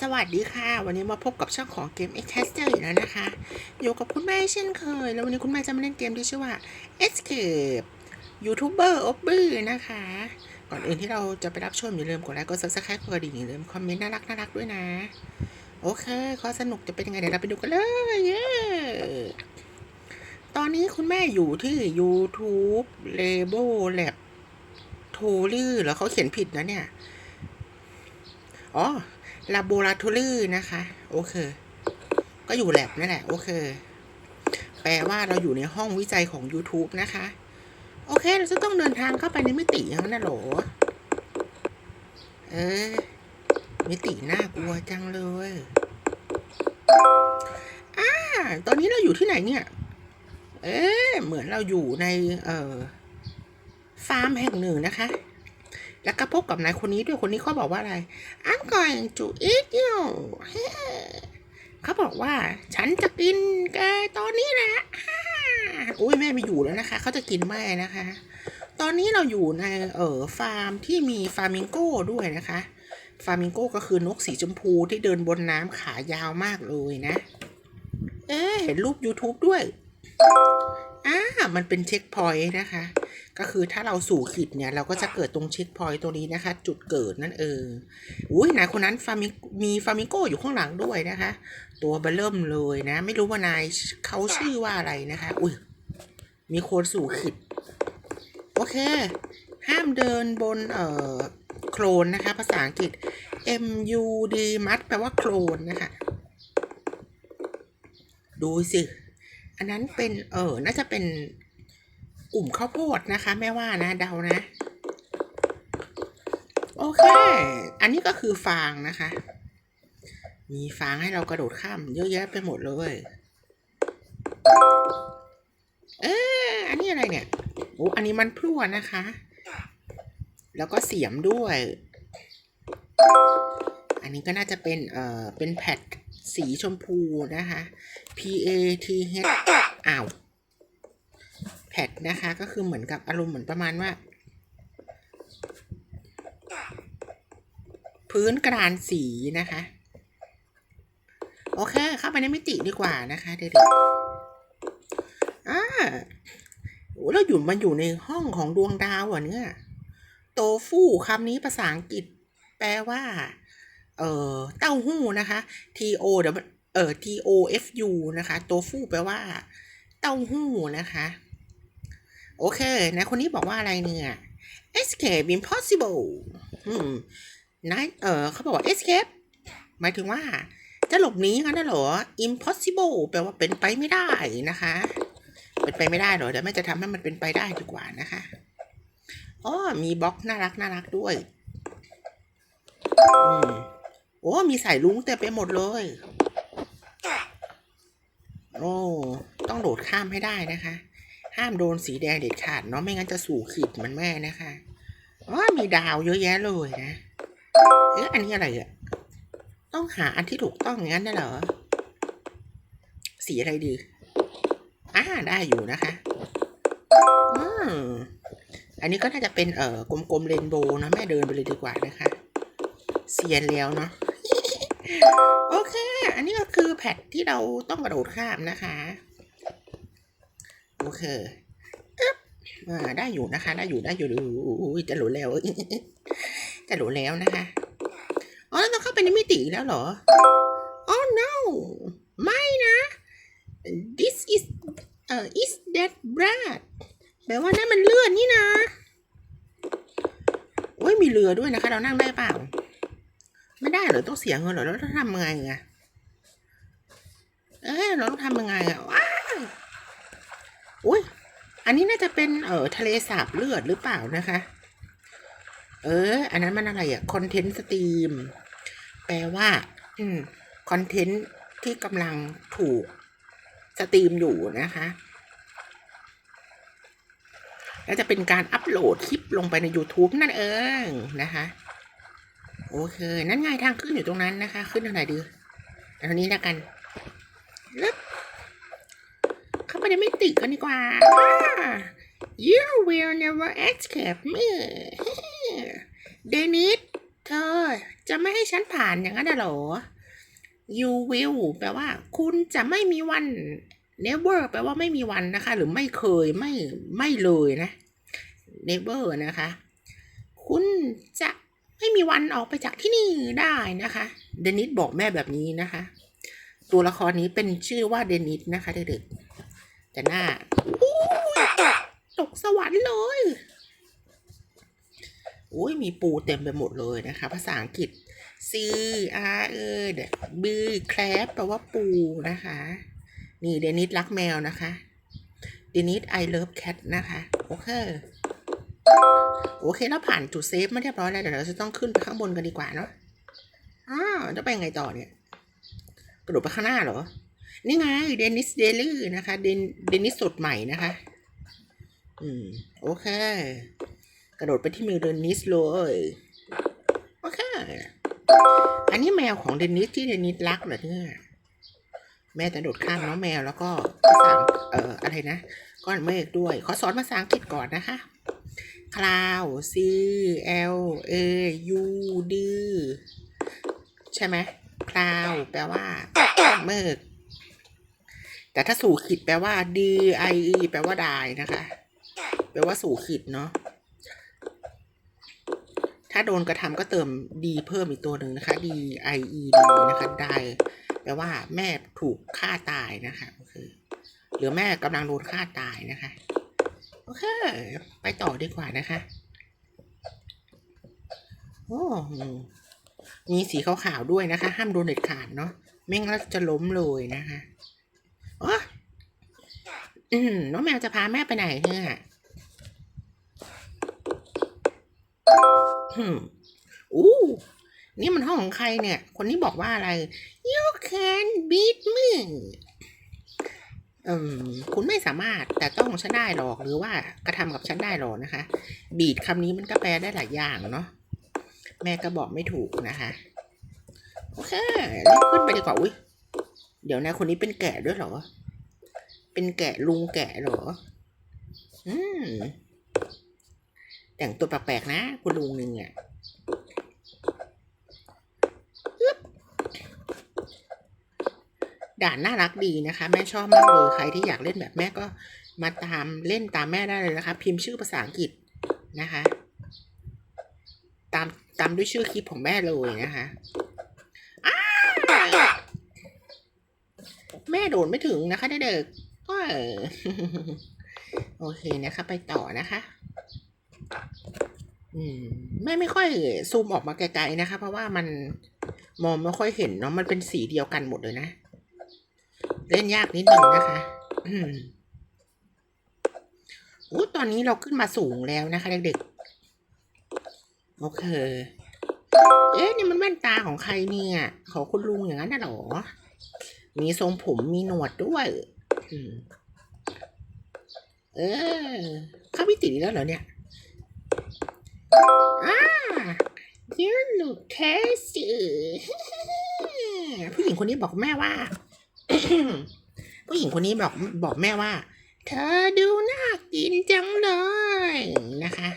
สวัสดีค่ะ วันนี้มาพบกับช่องของเกม X Caster อีกแล้วนะคะ อยู่กับคุณแม่เช่นเคย แล้ววันนี้คุณแม่จะมาเล่นเกมที่ชื่อว่า Escape YouTuber o b b y นะคะ ก่อนอื่นที่เราจะไปรับชมอย่าลืมกดไลค์กด subscribe กดกระดิ่งอย่าลืมคอมเมนต์น่ารักน่ารักด้วยนะ โอเคข้อสนุกจะเป็นยังไงเดี๋ยวเราไปดูกันเลยเย้ตอนนี้คุณแม่อยู่ที่ YouTube Label Lab โทลี่หรอเขาเขียนผิดนะเนี่ย อ๋อ laboratory นะคะ โอเค ก็อยู่แลบนั่นแหละ โอเค แปลว่าเราอยู่ในห้องวิจัยของ YouTube นะคะ โอเค เราจะต้องเดินทางเข้าไปในมิติอย่างนั้นนะหรอ เออ มิติน่ากลัวจังเลยอ่าตอนนี้เราอยู่ที่ไหนเนี่ย เอ๊เหมือนเราอยู่ใน เอ่อ ฟาร์มแห่งหนึ่งนะคะ แล้วก็พบกับนายคนนี้ด้วยคนนี้เขาบอกว่าอะไร I'm going to eat you เขาบอกว่า ฉันจะกินแกตอนนี้แหละอุ้ยแม่ไม่อยู่แล้วนะคะ เขาจะกินแม่นะคะ ตอนนี้เราอยู่ในเอ่อฟาร์มที่มีฟาร์มิงโก้ด้วยนะคะ ฟาร์มิงโก้ก็คือนกสีชมพูที่เดินบนน้ำขายาวมากเลยนะ เอ๊เห็นรูป YouTube ด้วย มันเป็นเช็คพอยต์นะคะ ก็คือถ้าเราสู่ขีดเนี่ย เราก็จะเกิดตรงเช็คพอยต์ตัวนี้นะคะ จุดเกิดนั่นเองอุ้ยนายคนนั้นฟามิมีฟามิโกอยู่ข้างหลังด้วยนะคะ ตัวเบลเริ่มเลยนะ ไม่รู้ว่านายเขาชื่อว่าอะไรนะคะ อุ้ยมีโคนสู่ขีดโอเค ห้ามเดินบนเอ่อโคลนนะคะ ภาษาอังกฤษ M U D มัดแปลว่าโคลนนะคะ ดูสิ อันนั้นเป็นเออน่าจะเป็นกลุ่มข้าวโพดนะคะแม่ว่านะเดานะ โอเค อันนี้ก็คือฟางนะคะ มีฟางให้เรากระโดดข้ามเยอะแยะไปหมดเลย เอออันนี้อะไรเนี่ยโอ้อันนี้มันพลั่วนะคะ แล้วก็เสียมด้วย อันนี้ก็น่าจะเป็นเอ่อเป็นแพด สีชมพูนะคะ P A T H อ้าวแพดนะคะ ก็คือเหมือนกับอารมณ์เหมือนประมาณว่า พื้นกระดานสีนะคะ โอเค เข้าไปในมิติดีกว่านะคะเด็กๆอ่าโอ้เราอยู่มันอยู่ในห้องของดวงดาวอะเนี่ยโตฟู่คำนี้ภาษาอังกฤษแปลว่า เอ่อเต้าหู้นะคะ T O เดี๋ยวเอ่อ T O F U นะคะโตฟูแปลว่า เต้าหู้นะคะ โอเคนะคนนี้บอกว่าอะไรเนี่ย escape impossible อืมนายเออเขาบอกว่า escape หมายถึงว่า จะหลบหนีกันนะเหรอ impossible แปลว่าเป็นไปไม่ได้นะคะ เป็นไปไม่ได้เหรอเดี๋ยวแม่จะทำให้มันเป็นไปได้ดีกว่านะคะอ๋อมีบล็อกน่ารักน่ารักด้วย อืม โอ้ มีสายลุงเต็มไปหมดเลย โอ้ ต้องโดดข้ามให้ได้นะคะ ห้ามโดนสีแดงเด็ดขาดเนาะ ไม่งั้นจะสู่ขีดมือนแม่นะคะอ๋อมีดาวเยอะแยะเลยนะ เอ๊ะ อันนี้อะไรอะต้องหาอันที่ถูกต้องงั้นได้เหรอ สีอะไรดี อ่า ได้อยู่นะคะ อืมอันนี้ก็น่าจะเป็นเอ่อกลมๆเรนโบว์นะแม่เดินไปเลยดีกว่านะคะเซียนแล้วเนาะ โอเค อันนี้ก็คือแพทที่เราต้องกระโดดข้ามนะคะ โอเคอึ๊บอ่าได้อยู่นะคะ ได้อยู่ได้อยู่ดูจะหลุดแล้ว จะหลุดแล้วนะคะ อ๋อแล้วต้องเข้าไปในมิติแล้วเหรอ oh no ไม่นะ this is เอ่อ is that blood แปลว่านั่นมันเลือดนี่นะโอ้ยมีเรือด้วยนะคะ เรานั่งได้เปล่า ไม่ได้เหรอต้องเสียเงินเหรอแล้วต้องทำยังไงอะเออเราต้องทำยังไงอะว้าวอุ้ยอันนี้น่าจะเป็นเอ่อทะเลสาบเลือดหรือเปล่านะคะ เออ อันนั้นมันอะไรอะคอนเทนต์สตรีมแปลว่า อืมคอนเทนต์ที่กำลังถูกสตรีมอยู่นะคะแล้วจะเป็นการอัปโหลดคลิปลงไปใน YouTube นั่นเองนะคะ โอเค นั่นไงทางขึ้นอยู่ตรงนั้นนะคะ ขึ้นทางไหนดีอาทางนี้แล้วกันลึบเข้าไปในมิติกันดีกว่า You will never escape me Dennis เธอจะไม่ให้ฉันผ่านอย่างนั้นเหรอ you will แปลว่า คุณจะไม่มีวัน never แปลว่าไม่มีวันนะคะ หรือไม่เคยไม่ไม่เลยนะ never นะคะ คุณจะ ไม่มีวันออกไปจากที่นี่ได้นะคะเดนิสบอกแม่แบบนี้นะคะ ตัวละครนี้เป็นชื่อว่าเดนิสนะคะเด็กๆแต่หน้าตกสวรรค์เลยอุ้ยมีปูเต็มไปหมดเลยนะคะ ภาษาอังกฤษ C R E B crab แปลว่าปูนะคะ นี่เดนิสรักแมวนะคะ เดนิส I love cat นะคะ โอเค โอเคแล้วผ่านจุดเซฟมาเรียบร้อยแล้วเดี๋ยวเราจะต้องขึ้นไปข้างบนกันดีกว่าเนาะอ้าวจะไปไงต่อเนี่ย กระโดดไปข้างหน้าเหรอ นี่ไงเดนิสเดลี่นะคะเดนเดนิสสดใหม่นะคะ อืมโอเค กระโดดไปที่มือเดนิสเลยโอเค อันนี้แมวของเดนิสที่เดนิสรักเหรอเนี่ยแม่จะโดดข้ามน้องแมวแล้วก็ภาษาเอ่ออะไรนะก้อนเมฆด้วย ขอสอนภาษาอังกฤษก่อนนะคะ cloud c l a u d ใช่ไหม cloud แปลว่าก้อนเมฆแต่ถ้าสู่ขีดแปลว่า d i e แปลว่าได้นะคะ แปลว่าสู่ขีดเนาะถ้าโดนกระทำก็เติม d เพิ่มอีกตัวหนึ่งนะคะ d i e d นะคะได้แปลว่าแม่ถูกฆ่าตายนะคะ โอเค หรือแม่กำลังโดนฆ่าตายนะคะ โอเค ไปต่อดีกว่านะคะ โอ้มีสีขาวๆด้วยนะคะ ห้ามโดนเด็ดขาดเนาะไม่งั้นจะล้มเลยนะคะอ๋ออืมน้องแมวจะพาแม่ไปไหนเนี่ยอืมอู้นี่มันห้องของใครเนี่ย คนนี้บอกว่าอะไร you can beat me อืมคุณไม่สามารถแต่ต้องฉันได้หรอกหรือว่ากระทำกับฉันได้หรอกนะคะ บีดคำนี้มันก็แปลได้หลายอย่างเนาะแม่ก็บอกไม่ถูกนะคะโอเครีบขึ้นไปดีกว่าอุ้ยเดี๋ยวนะคนนี้เป็นแกะด้วยเหรอ เป็นแกะลุงแกะเหรอ อืมแต่งตัวแปลกๆนะ คุณลุงหนึ่งอะ ด่านน่ารักดีนะคะ แม่ชอบมากเลยใครที่อยากเล่นแบบแม่ก็มาตามเล่นตามแม่ได้เลยนะคะ พิมพ์ชื่อภาษาอังกฤษนะคะ ตามตามด้วยชื่อคลิปของแม่เลยนะคะแม่โดดไม่ถึงนะคะเด็กๆก็โอเคนะคะ ไปต่อนะคะ อืมแม่ไม่ค่อยซูมออกมาไกลๆนะคะ เพราะว่ามันมองไม่ค่อยเห็นเนาะมันเป็นสีเดียวกันหมดเลยนะ เล่นยากนิดหนึ่งนะคะอืมอู้ตอนนี้เราขึ้นมาสูงแล้วนะคะเด็กๆ โอเค เอ๊ะนี่มันแว่นตาของใครเนี่ย ของคุณลุงอย่างนั้นน่ะหรอ มีทรงผมมีหนวดด้วยอืมเออเข้าพิติแล้วเหรอเนี่ยอ่า you look tasty ผู้หญิงคนนี้บอกแม่ว่า ผู้หญิงคนนี้บอกบอกแม่ว่า เธอดูน่ากินจังเลยนะคะ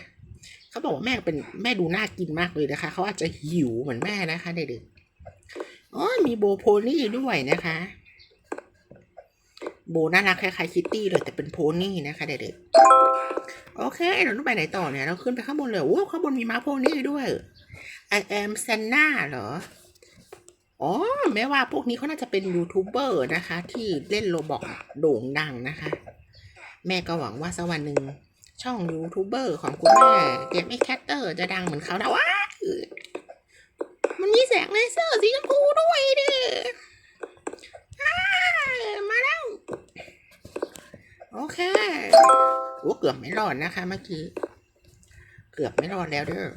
เขาบอกว่าแม่เป็นแม่ดูน่ากินมากเลยนะคะ เขาอาจจะหิวเหมือนแม่นะคะเด็กๆอ๋อมีโบโพนี่ด้วยนะคะ โบน่ารักคล้ายๆคิตตี้เลยแต่เป็นโพนี่นะคะเด็กๆโอเคเราต้องไปไหนต่อเนี่ย เราขึ้นไปข้างบนเลยโอ้ข้างบนมีม้าโพนี่ด้วย I am Sanna เหรอ อ๋อแม้ว่าพวกนี้เขาน่าจะเป็นยูทูบเบอร์นะคะ ที่เล่นโรบอกโด่งดังนะคะ แม่ก็หวังว่าสักวันหนึ่งช่องยูทูบเบอร์ของคุณแม่เกมไอแคตเตอร์จะดังเหมือนเขานะว้ามันมีแสงเลเซอร์สีชมพูด้วยดิมาแล้ว โอเคโอ้เกือบไม่รอดนะคะเมื่อกี้ เกือบไม่รอดแล้วเด้อ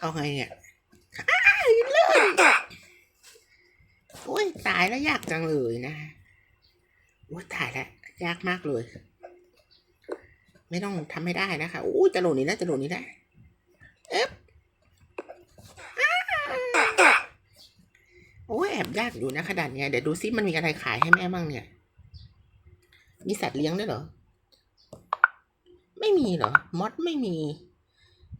เอาไงเนี่ย อนโอ้ยตายแล้วยากจังเลยนะโอ้ยตายแล้วยากมากเลย ไม่ต้องทำไม่ได้นะคะโอ้ยจะโหลดนี้ได้จะโหลดนี้ได้เอ๊บโอ้ยแอบยากอยู่นะคะด่านเนี้ยเดี๋ยวดูซิมันมีอะไรขายให้แม่บ้างเนี่ย มีสัตว์เลี้ยงด้วยเหรอ ไม่มีเหรอมดไม่มี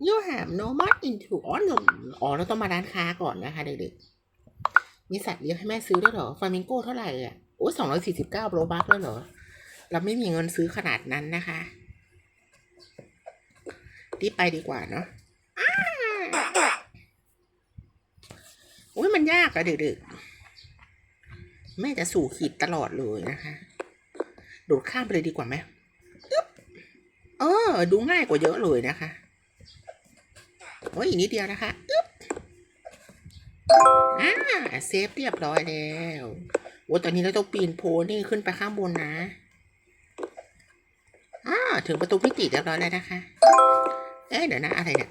you have no money into อ๋อหนูอ๋อเราต้องมาร้านค้าก่อนนะคะเด็กๆ มีสัตว์เลี้ยงให้แม่ซื้อด้วยเหรอฟามิงโก้เท่าไหร่อะ โอ้สองร้อยสี่สิบเก้าโรบัคแล้วเหรอ เราไม่มีเงินซื้อขนาดนั้นนะคะรีบไปดีกว่าเนาะอุ้ยมันยากอะเด็กๆ แม่จะสู่ขีดตลอดเลยนะคะ โดดข้ามไปเลยดีกว่าไหมเออ ดูง่ายกว่าเยอะเลยนะคะ โอ้ยอีกนิดเดียวนะคะอึ๊บอ่าเซฟเรียบร้อยแล้วโอ้ตอนนี้เราต้องปีนโพนี่ขึ้นไปข้างบนนะอ่าถึงประตูพิติเรียบร้อยแล้วนะคะ เอ๊ะเดี๋ยวนะอะไรเนี่ย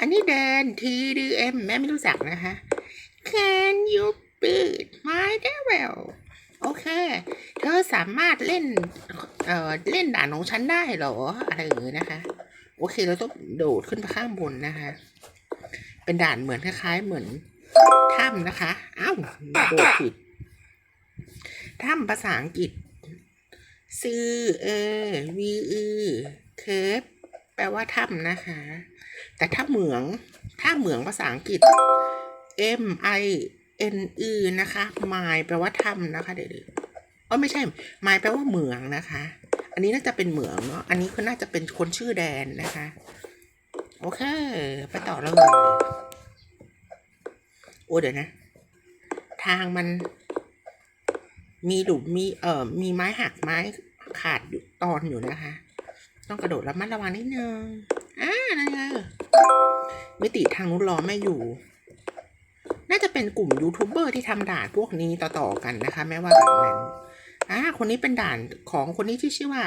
อันนี้แดน TDM แม่ไม่รู้จักนะคะ Can you beat my devil โอเค เธอสามารถเล่น เอ่อ เล่นด่านของฉันได้เหรอ อะไรอย่างนี้นะคะ โอเคเราต้องโดดขึ้นไปข้างบนนะคะ เป็นด่านเหมือนคล้ายๆเหมือนถ้ำนะคะอ้าวโดดผิดถ้ำภาษาอังกฤษซื่อเอวีอือเคฟแปลว่าถ้ำนะคะ แต่ถ้าเหมืองถ้าเหมืองภาษาอังกฤษ M I N E นะคะไมแปลว่าถ้ำนะคะ เด็กๆอ๋อไม่ใช่ไมแปลว่าเหมืองนะคะ อันนี้น่าจะเป็นเหมืองเนาะ อันนี้คือน่าจะเป็นคนชื่อแดนนะคะ โอเค ไปต่อเลย โอ้เดี๋ยวนะ ทางมัน มีหลุมมีเอ่อ มีไม้หักไม้ขาดอยู่ตอนอยู่นะคะ ต้องกระโดดระมัดระวังนิดนึง อ่านั่นไงมิติทางนู้นรอแม่อยู่ น่าจะเป็นกลุ่มยูทูบเบอร์ที่ทำด่านพวกนี้ต่อๆกันนะคะ แม่ว่าแบบนั้น อ่าคนนี้เป็นด่านของคนนี้ที่ชื่อว่า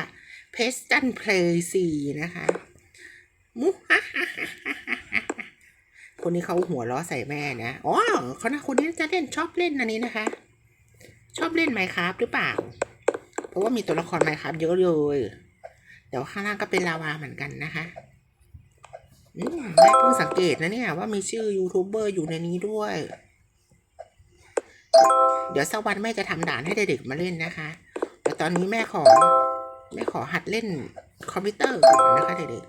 เพสตันเพลซีนะคะมุฮ่าคนนี้เขาหัวล้อใส่แม่นะอ๋อเขานะคนนี้จะเล่นชอบเล่นอันนี้นะคะ ชอบเล่นไมค์ครับหรือเปล่า เพราะว่ามีตัวละครไมค์ครับเยอะเลยแต่ว่าข้างล่างก็เป็นลาวาเหมือนกันนะคะแม่เพิ่งสังเกตนะเนี่ยว่ามีชื่อยูทูบเบอร์อยู่ในนี้ด้วย เดี๋ยวสักวันแม่จะทำด่านให้เด็กๆมาเล่นนะคะ แต่ตอนนี้แม่ขอ แม่ขอหัดเล่นคอมพิวเตอร์ก่อนนะคะเด็ก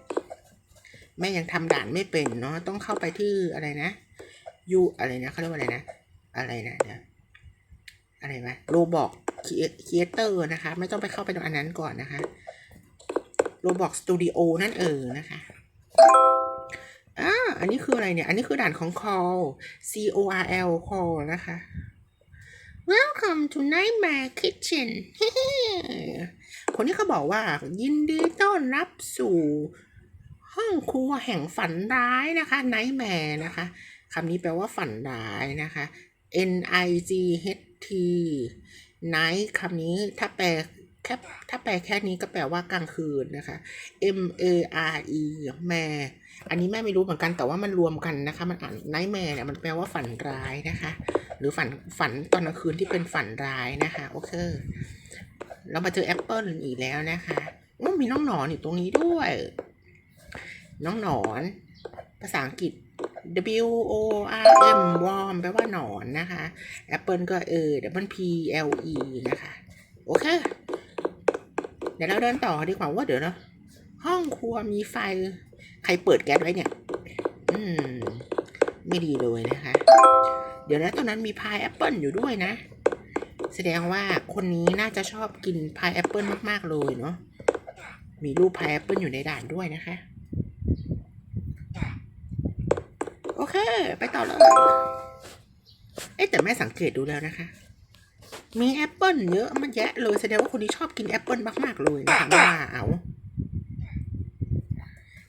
ๆ แม่ยังทำด่านไม่เป็นเนาะ ต้องเข้าไปที่อะไรนะยูอะไรนะเขาเรียกว่าอะไรนะ อะไรนะเดี๋ยวอะไรวะโรบอกครีเอเตอร์นะคะ ไม่ต้องไปเข้าไปตรงอันนั้นก่อนนะคะโรบอกสตูดิโอนั่นเองนะคะอ่าอันนี้คืออะไรเนี่ย อันนี้คือด่านของ call C O R L call นะคะ Welcome to Nightmare Kitchen คนนี้เขาบอกว่า ยินดีต้อนรับสู่ห้องครัวแห่งฝันร้ายนะคะ Nightmare นะคะคำนี้แปลว่าฝันร้ายนะคะ N I G H T Night คำนี้ถ้าแปล แค่ถ้าแปลแค่นี้ก็แปลว่ากลางคืนนะคะ M A R E แม่อันนี้แม่ไม่รู้เหมือนกันแต่ว่ามันรวมกันนะคะ มันอ่านไนแม่เนี่ยมันแปลว่าฝันร้ายนะคะ หรือฝันฝันตอนกลางคืนที่เป็นฝันร้ายนะคะโอเคเรามาเจอแอปเปิลอีกแล้วนะคะโอ้มีน้องหนอนอยู่ตรงนี้ด้วย น้องหนอน ภาษาอังกฤษ W O R M worm แปลว่าหนอนนะคะแอปเปิลก็เออ W P L E นะคะ โอเค เดี๋ยวเราเดินต่อดีกว่าว่าเดี๋ยวนะห้องครัวมีไฟ ใครเปิดแก๊สไว้เนี่ย อืม ไม่ดีเลยนะคะ เดี๋ยวนะตอนนั้นมีพายแอปเปิลอยู่ด้วยนะ แสดงว่าคนนี้น่าจะชอบกินพายแอปเปิลมากๆเลยเนาะ มีรูปพายแอปเปิลอยู่ในด่านด้วยนะคะ โอเค ไปต่อเลย เอ๊ะแต่แม่สังเกตดูแล้วนะคะ มีแอปเปิลเยอะมันแยะเลยแสดงว่าคนนี้ชอบกินแอปเปิลมากๆเลยนะคะว่าเอา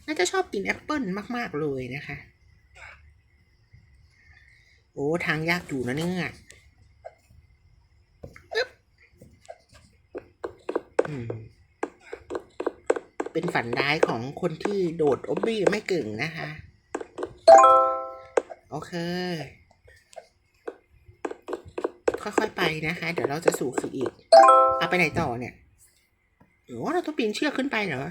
น่าจะชอบกินแอปเปิลมากๆเลยนะคะ โอ้ทางยากอยู่นะเนี่ยอึ๊บอืมเป็นฝันร้ายของคนที่โดดอบบี้ไม่เก่งนะคะ โอเค ค่อยๆไปนะคะ เดี๋ยวเราจะสู่ขีดอีก เอาไปไหนต่อเนี่ยหรือว่าเราต้องปีนเชือกขึ้นไปเหรอ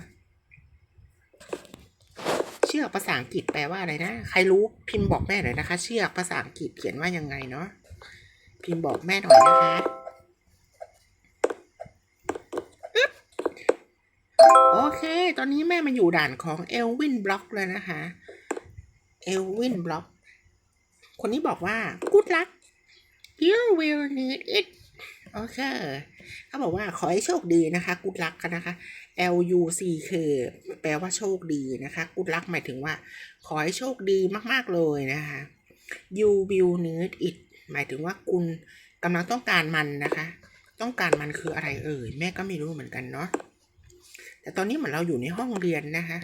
เชือกภาษาอังกฤษแปลว่าอะไรนะ ใครรู้พิมพ์บอกแม่หน่อยนะคะ เชือกภาษาอังกฤษเขียนว่ายังไงเนาะ พิมพ์บอกแม่หน่อยนะคะโอเค ตอนนี้แม่มาอยู่ด่านของเอลวินบล็อกเลยนะคะ เอลวินบล็อก คนนี้บอกว่า good luck you will need it โอเคเขาบอกว่าขอให้โชคดีนะคะ good luck กันนะคะ L U C K แปลว่าโชคดีนะคะ good luck หมายถึงว่า ขอให้โชคดีมากๆเลยนะคะ you will need it หมายถึงว่าคุณกำลังต้องการมันนะคะ ต้องการมันคืออะไรเอ่ยแม่ก็ไม่รู้เหมือนกันเนาะแต่ตอนนี้เหมือนเราอยู่ในห้องเรียนนะคะ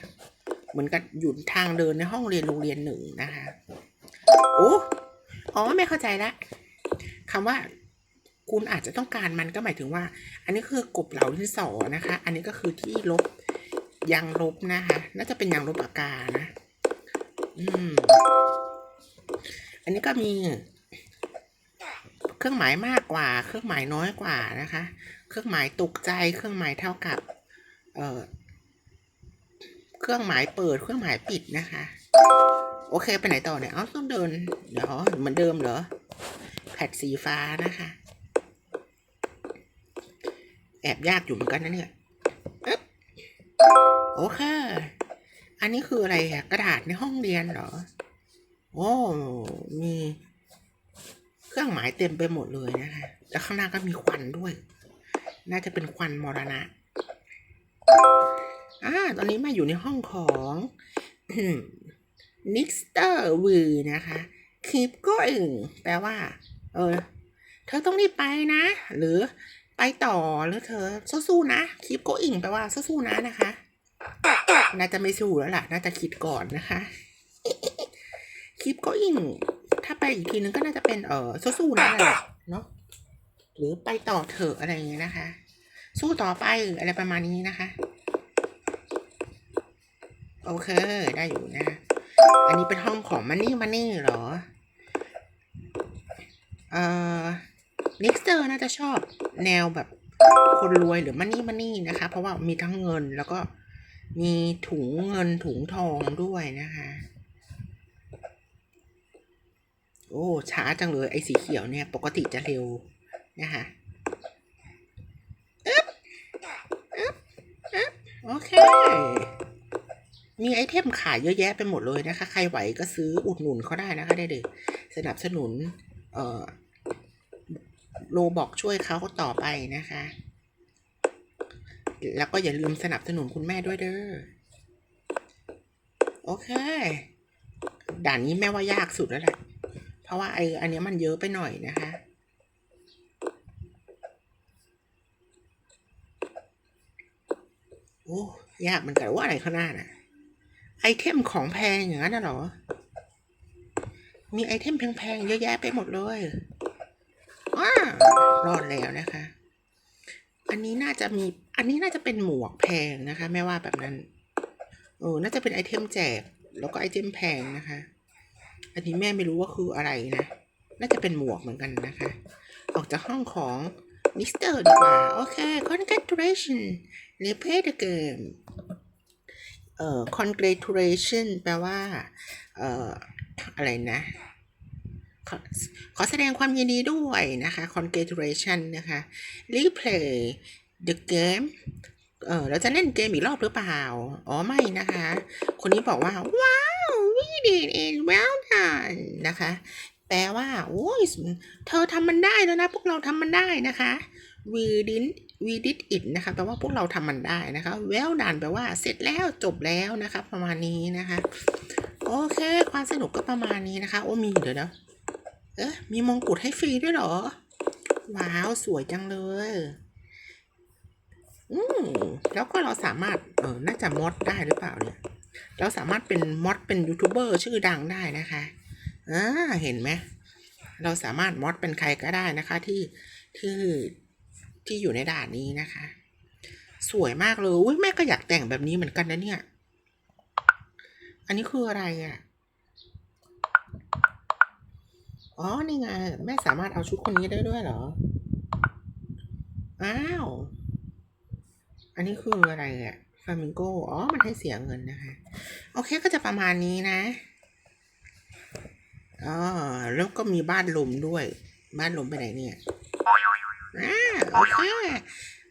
เหมือนกับอยู่ทางเดินในห้องเรียนโรงเรียนหนึ่งนะคะ โอ้อ๋อไม่เข้าใจละ คำว่าคุณอาจจะต้องการมันก็หมายถึงว่า อันนี้คือกบเหลาดินสอนะคะ อันนี้ก็คือที่ลบยางลบนะคะ น่าจะเป็นยางลบปากกานะ อืม อันนี้ก็มี เครื่องหมายมากกว่า เครื่องหมายน้อยกว่านะคะ เครื่องหมายตกใจ เครื่องหมายเท่ากับ เอ่อ เครื่องหมายเปิด เครื่องหมายปิดนะคะ โอเค ไปไหนต่อเนี่ย เอ้าต้องเดิน เดี๋ยวเหมือนเดิมเหรอ ผ่นสีฟ้านะคะ แอบยากอยู่เหมือนกันนะเนี่ยโอเค อันนี้คืออะไรอะกระดาษในห้องเรียนเหรอ โอ้ มีเครื่องหมายเต็มไปหมดเลยนะคะ แล้วข้างหน้าก็มีควันด้วย น่าจะเป็นควันมรณะอ่าตอนนี้มาอยู่ในห้องของนิกสเตอร์ว r นะคะ keep going แปลว่า เออ เธอต้องรีบไปนะ หรือไปต่อหรือเธอสู้ๆนะ keep going แปลว่าสู้ๆนะนะคะน่าจะไม่สู้แล้วล่ะ น่าจะคิดก่อนนะคะ keep going ถ้าไปอีกทีนึงก็น่าจะเป็นเออสู้ๆนะแหละเนาะหรือไปต่อเถอะอะไรอย่างเงี้ยนะคะ สู้ต่อไปอะไรประมาณนี้นะคะ โอเค ได้อยู่นะ อันนี้เป็นห้องของมันนี่มันนี่เหรอ เอ่อนิกเตอร์น่าจะชอบแนวแบบคนรวยหรือมันนี่มันนี่นะคะ เพราะว่ามีทั้งเงินแล้วก็มีถุงเงินถุงทองด้วยนะคะ โอ้ช้าจังเลยไอ้สีเขียวเนี่ย ปกติจะเร็วนะคะอึ๊บอึ๊บอึ๊บโอเค มีไอเทมขายเยอะแยะไปหมดเลยนะคะ ใครไหวก็ซื้ออุดหนุนเขาได้นะคะได้เด็กสนับสนุน เอ่อ โลบอกช่วยเขาต่อไปนะคะ แล้วก็อย่าลืมสนับสนุนคุณแม่ด้วยเด้อ โอเค ด่านนี้แม่ว่ายากสุดแล้วแหละ เพราะว่าไออันนี้มันเยอะไปหน่อยนะคะ โอ้ ยากเหมือนกันว่าอะไรข้างหน้าน่ะ ไอเทมของแพงอย่างนั้นน่ะหรอ มีไอเทมแพงๆเยอะแยะไปหมดเลย อ้ารอดแล้วนะคะ อันนี้น่าจะมี อันนี้น่าจะเป็นหมวกแพงนะคะ แม่ว่าแบบนั้นเออน่าจะเป็นไอเทมแจก แล้วก็ไอเทมแพงนะคะ อันนี้แม่ไม่รู้ว่าคืออะไรนะ น่าจะเป็นหมวกเหมือนกันนะคะ ออกจากห้องของมิสเตอร์ดีกว่า โอเค congratulations you play the game เอ่อ congratulation แปลว่า เอ่อ อะไรนะ ขอขอแสดงความยินดีด้วยนะคะ congratulation นะคะ replay the game เออเราจะเล่นเกมอีกรอบหรือเปล่า อ๋อไม่นะคะ คนนี้บอกว่า ว้าว we did it well done นะคะ แปลว่า โอ้ย เธอทำมันได้แล้วนะ พวกเราทำมันได้นะคะ we did we did it นะคะแปลว่าพวกเราทำมันได้นะคะ well done แปลว่าเสร็จแล้วจบแล้วนะคะ ประมาณนี้นะคะ โอเค ความสนุกก็ประมาณนี้นะคะ โอ้มีเดี๋ยวนะ เอ๊ะมีมงกุฎให้ฟรีด้วยเหรอ ว้าว สวยจังเลย อืมแล้วก็เราสามารถ เออน่าจะมอดได้หรือเปล่าเนี่ย เราสามารถเป็นมอดเป็นยูทูบเบอร์ชื่อดังได้นะคะอ่าเห็นไหม เราสามารถมอดเป็นใครก็ได้นะคะ ที่ที่ที่อยู่ในด่านนี้นะคะ สวยมากเลย อุ้ยแม่ก็อยากแต่งแบบนี้เหมือนกันนะเนี่ย อันนี้คืออะไรอะ่ะ อ๋อ นี่ไง แม่สามารถเอาชุดคนนี้ได้ด้วยเหรอ อ้าว อันนี้คืออะไรอะฟามิงโก อ๋อ มันให้เสียเงินนะคะ โอเคก็จะประมาณนี้นะ อ๋อ แล้วก็มีบ้านลมด้วย บ้านลมไปไหนเนี่ยอ่าโอเค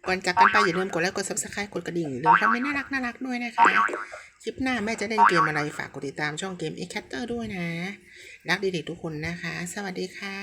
ก่อนจากกันไปอย่าลืมกดไลค์กดซับสไครต์กดกระดิ่งหรือคอมเมนต์น่ารักน่ารักด้วยนะคะ คลิปหน้าแม่จะเล่นเกมอะไรฝากกดติดตามช่องเกม e c a t t e r ด้วยนะ รักเด็กๆทุกคนนะคะ สวัสดีค่ะ